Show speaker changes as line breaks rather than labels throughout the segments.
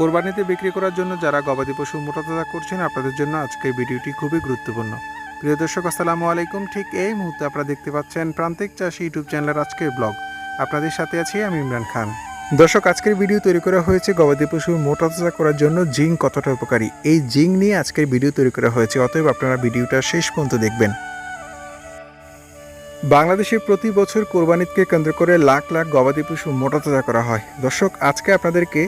কোরবানিতে বিক্রি করার জন্য যারা গবাদি পশু মোটাতাজা করছেন, আপনাদের জন্য আজকের ভিডিওটি খুবই গুরুত্বপূর্ণ। প্রিয় দর্শক, আসসালামু আলাইকুম। ঠিক এই মুহূর্তে আপনারা দেখতে পাচ্ছেন প্রান্তিক চাষি ইউটিউব চ্যানেলের আজকের ব্লগ। আপনাদের সাথে আছি আমি ইমরান খান। দর্শক, আজকের ভিডিও তৈরি করা হয়েছে গবাদি পশু মোটাতাজা করার জন্য জিং কতটা উপকারী? এই জিং নিয়ে আজকের ভিডিও তৈরি করা হয়েছে, অতএব আপনারা ভিডিওটা শেষ পর্যন্ত দেখবেন। বাংলাদেশে প্রতি বছর কোরবানিদকে কেন্দ্র করে লাখ লাখ গবাদি পশু মোটাতাজা করা হয়। দর্শক, আজকে আপনাদেরকে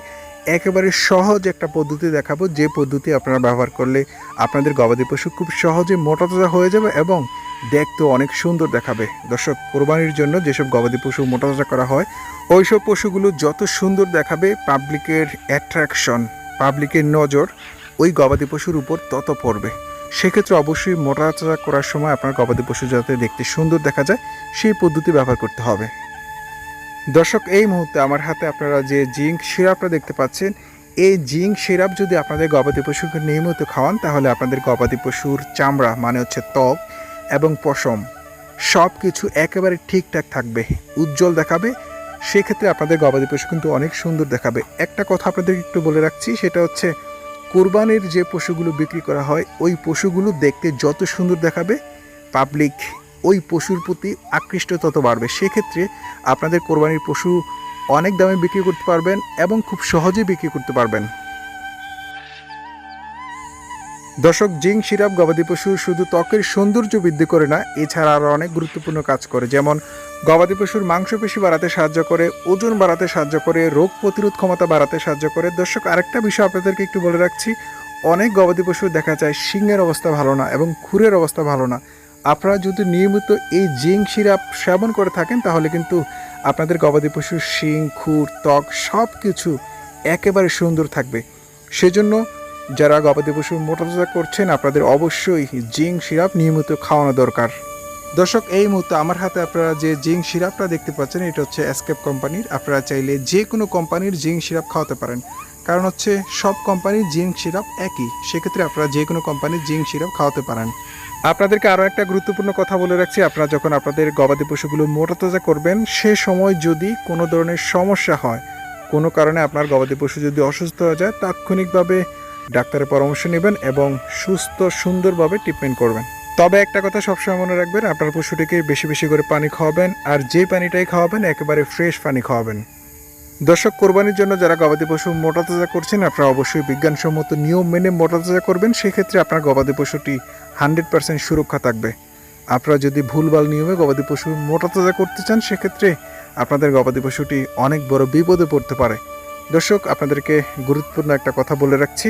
একেবারে সহজ একটা পদ্ধতি দেখাবো। যে পদ্ধতি আপনারা ব্যবহার করলে আপনাদের গবাদি পশু খুব সহজে মোটাতাজা হয়ে যাবে এবং দেখতে অনেক সুন্দর দেখাবে। দর্শক, কোরবানির জন্য যেসব গবাদি পশু মোটাতাজা করা হয়, ওইসব পশুগুলো যত সুন্দর দেখাবে, পাবলিকের অ্যাট্রাকশন পাবলিকের নজর ওই গবাদি পশুর উপর তত পড়বে। সেক্ষেত্রে অবশ্যই মোটাতাজা করার সময় আপনার গবাদি পশু যাতে দেখতে সুন্দর দেখা যায়, সেই পদ্ধতি ব্যবহার করতে হবে। দর্শক, এই মুহূর্তে আমার হাতে আপনারা যে জিঙ্ক সিরাপটা দেখতে পাচ্ছেন, এই জিঙ্ক সিরাপ যদি আপনাদের গবাদি পশুকে নিয়মিত খাওয়ান, তাহলে আপনাদের গবাদি পশুর চামড়া মানে হচ্ছে ত্বক এবং পশম সব কিছু একেবারে ঠিকঠাক থাকবে, উজ্জ্বল দেখাবে। সেক্ষেত্রে আপনাদের গবাদি পশু কিন্তু অনেক সুন্দর দেখাবে। একটা কথা আপনাদের একটু বলে রাখছি, সেটা হচ্ছে কোরবানির যে পশুগুলো বিক্রি করা হয়, ওই পশুগুলো দেখতে যত সুন্দর দেখাবে পাবলিক ওই পশুর প্রতি আকৃষ্ট তত বাড়বে। সেক্ষেত্রে আপনাদের কোরবানির পশু অনেক দামে বিক্রি করতে পারবেন এবং খুব সহজে বিক্রি করতে পারবেন। দর্শক, জিঙ্ক, সিরাপ, গবাদি পশু শুধু ত্বকের সৌন্দর্য বৃদ্ধি করে না, এছাড়া আরও অনেক গুরুত্বপূর্ণ কাজ করে। যেমন, গবাদি পশুর মাংসপেশি বাড়াতে সাহায্য করে, ওজন বাড়াতে সাহায্য করে, রোগ প্রতিরোধ ক্ষমতা বাড়াতে সাহায্য করে। দর্শক, আরেকটা বিষয় আপনাদেরকে একটু বলে রাখছি। অনেক গবাদি পশু দেখা যায় শিংয়ের অবস্থা ভালো না এবং খুরের অবস্থা ভালো না। আপনারা যদি নিয়মিত এই জিঙ্ক সিরাপ সেবন করে থাকেন, তাহলে কিন্তু আপনাদের গবাদি পশুর শিং, খুর, ত্বক সব কিছু একেবারে সুন্দর থাকবে। সেজন্য যারা গবাদি পশু মোটাতাজা করছেন, আপনাদের অবশ্যই জিঙ্ক সিরাপ নিয়মিত খাওয়ানো দরকার। দর্শক, এই মুহূর্তে আমার হাতে আপনারা যে জিঙ্ক সিরাপটা দেখতে পাচ্ছেন, এটা হচ্ছে এসকেপ কোম্পানির। আপনারা চাইলে যে কোনো কোম্পানির জিঙ্ক সিরাপ খাওয়াতে পারেন। কারণ হচ্ছে সব কোম্পানির জিঙ্ক সিরাপ একই। সেক্ষেত্রে আপনারা যে কোনো কোম্পানির জিঙ্ক সিরাপ খাওয়াতে পারেন। আপনাদেরকে আরও একটা গুরুত্বপূর্ণ কথা বলে রাখছি। আপনারা যখন আপনাদের গবাদি পশুগুলো মোটাতাজা করবেন, সে সময় যদি কোনো ধরনের সমস্যা হয়, কোনো কারণে আপনার গবাদি পশু যদি অসুস্থ হয়ে যায়, তাৎক্ষণিকভাবে ডাক্তারের পরামর্শ নেবেন এবং সুস্থ, সুন্দরভাবে ট্রিটমেন্ট করবেন। তবে একটা কথা সবসময় মনে রাখবেন, আপনার পশুটিকে বেশি বেশি করে পানি খাওয়াবেন, আর যে পানিটাই খাওয়াবেন, একেবারে ফ্রেশ পানি খাওয়াবেন। দর্শক, কোরবানির জন্য যারা গবাদি পশু মোটাতাজা করছেন, আপনারা অবশ্যই বিজ্ঞানসম্মত নিয়ম মেনে মোটাতাজা করবেন। সেক্ষেত্রে আপনার গবাদি পশুটি হান্ড্রেড পার্সেন্ট সুরক্ষা থাকবে। আপনারা যদি ভুলভাল নিয়মে গবাদি পশু মোটাতাজা করতে চান, সেক্ষেত্রে আপনাদের গবাদি পশুটি অনেক বড় বিপদে পড়তে পারে। দর্শক, আপনাদেরকে গুরুত্বপূর্ণ একটা কথা বলে রাখছি।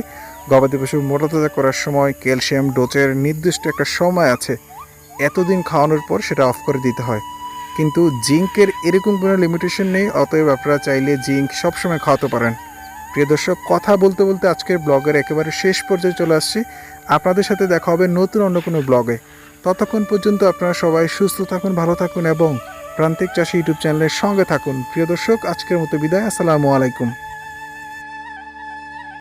গবাদি পশু মোটাতাজা করার সময় ক্যালসিয়াম ডোজের নির্দিষ্ট একটা সময় আছে। এতদিন খাওয়ানোর পর সেটা অফ করে দিতে হয়। কিন্তু জিঙ্কের এরকম কোনো লিমিটেশন নেই, অতএব আপনারা চাইলে জিঙ্ক সবসময় খাওয়াতে পারেন। প্রিয় দর্শক, কথা বলতে বলতে আজকের ব্লগের একেবারে শেষ পর্যায়ে চলে আসছি। আপনাদের সাথে দেখা হবে নতুন অন্য কোনো ব্লগে। ততক্ষণ পর্যন্ত আপনারা সবাই সুস্থ থাকুন, ভালো থাকুন এবং প্রান্তিক চাষি ইউটিউব চ্যানেলের সঙ্গে থাকুন। প্রিয় দর্শক, আজকের মতো বিদায়, আসসালামু আলাইকুম।